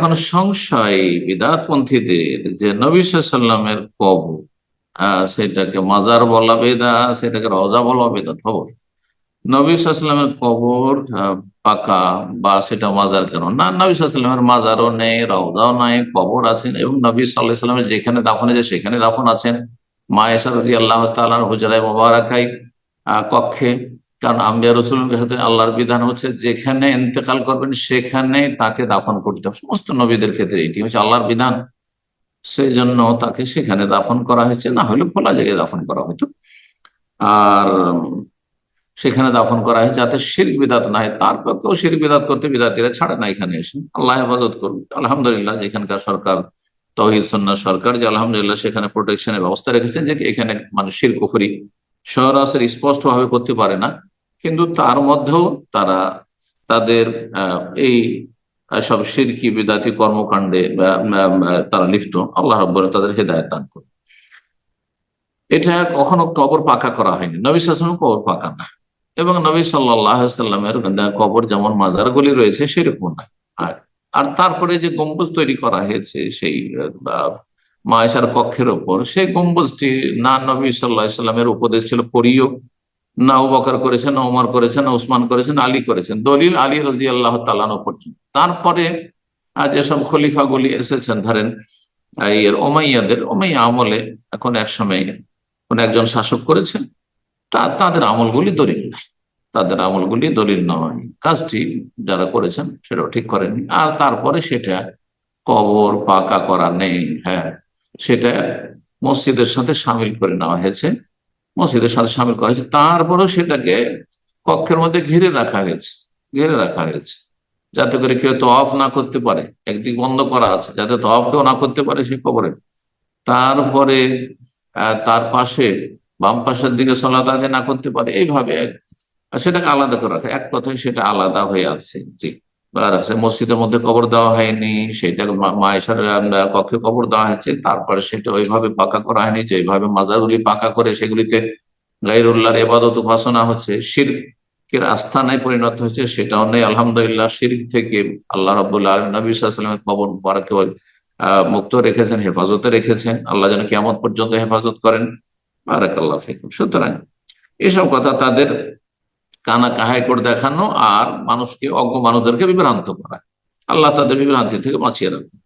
এখন সংশয় বিদাতপন্থীদের যে নবী সাল্লামের কবর সেটাকে মাজার বলা বেদা, সেটাকে রজা বলা বেদা, খবর? নবী সাল্লামের কবর পাকা বা সেটা মাজার কেন? না, নবী সাল্লামের মাজারও নেই, রওজাও নাই, কবর আছেন এবং নবী সাল্লাহ যেখানে দাফন আছে সেখানে দাফন আছেন। মা এসা রাজি আল্লাহ তালার হুজরায় মোবারকাই কক্ষে। কারণ আম্বিয়া রসুল আল্লাহর বিধান হচ্ছে যেখানে ইন্তেকাল করবেন সেখানে তাকে দাফন করতে হবে। সমস্ত নবীদের ক্ষেত্রে এটি হচ্ছে আল্লাহর বিধান। সেই জন্য তাকে সেখানে দাফন করা হয়েছে, না হলে খোলা জায়গায় দাফন করা হতো। আর সেখানে দাফন করা হয়েছে যাতে শির বিদাত না হয়। তারপর কেউ শির বিদাত করতে বিদাতিরা ছাড়ে না এখানে এসে। আল্লাহ হেফাজত করবে আলহামদুলিল্লাহ, যেখানকার সরকার, তহিদ সন্না সরকার যে আলহামদুলিল্লাহ সেখানে প্রোটেকশনের ব্যবস্থা রেখেছেন যে এখানে মানুষ শির কুফরি সরাসরি স্পষ্ট ভাবে করতে পারে না। কিন্তু তার মধ্যেও তারা তাদের এই সব শিরকি বিদাতি কর্মকাণ্ডে তারা লিপ্ত। আল্লাহ রব্বর তাদের হেদায়ত দান করে এটা কখনো কবর পাকা করা হয়নি। নবী সাল্লাম কবর পাকা না। এবং নবী সাল্লামের কবর যেমন মাজারগুলি রয়েছে সেরকম না। আর আর তারপরে যে গম্বুজ তৈরি করা হয়েছে, সেই মায়েশার কক্ষের ওপর, সেই গম্বুজটি না নবী সাল্লাহ সাল্লামের উপদেশ ছিল পড়িও না উবকার করেছেন, না উমর করেছেন, না উসমান করেছেন আলী করেছেন। দলিল আলী রাজি আল্লাহ তালানো পর্যন্ত। তারপরে যেসব খলিফাগুলি এসেছেন, ধরেন এর ওমাইয়াদের ওমাইয়া আমলে এখন এক সময় কোন একজন শাসক করেছেন, তা তাদের আমলগুলি দলিল। নাই তাদের আমলগুলি দলিল নয়। কাজটি যারা করেছেন, সেটাও ঠিক করেননি। আর তারপরে সেটা কবর পাকা করা নেই হ্যাঁ। সেটা মসজিদের সাথে সামিল করে নেওয়া হয়েছে। মসজিদের সাথে সামিল করা হয়েছে। তারপরেও সেটাকে কক্ষের মধ্যে ঘিরে রাখা হয়েছে, ঘিরে রাখা হয়েছে, যাতে করে কেউ তো অফ না করতে পারে। একদিক বন্ধ করা আছে, যাতে তো অফ কেউ না করতে পারে সে কবরে। তারপরে তার পাশে, বাম পাশের দিকে সলাত আগে না করতে পারে, এইভাবে সেটাকে আলাদা করে রাখা। এক কথায় সেটা আলাদা হয়ে আছে, জি। মসজিদের মধ্যে কবর দেওয়া হয়নি সেটা মায়েশার কক্ষে কবর দেওয়া হয়েছে। তারপরে সেটা ওইভাবে পাকা করা হয়নি যে এইভাবে মাজারগুলি পাকা করে সেগুলিতে গাইরুল্লাহর এবাদত উপাসনা হচ্ছে, শিরকের আস্থানায় পরিণত হয়েছে সেটাও নেই। আলহামদুলিল্লাহ, শিরক থেকে আল্লাহ রবুল্লাহ নবী সাল্লামের কবর আহ, মুক্ত রেখেছেন, হেফাজতে রেখেছেন। আল্লাহ যেন কেমন পর্যন্ত হেফাজত করেন। বারাকাল্লাহ ফিকুম। সুতরাং এসব কথা তাদের কানা কাহাই করে দেখানো আর মানুষকে, অজ্ঞ মানুষদেরকে বিভ্রান্ত করা। আল্লাহ তাদের বিভ্রান্তি থেকে বাঁচিয়ে রাখবে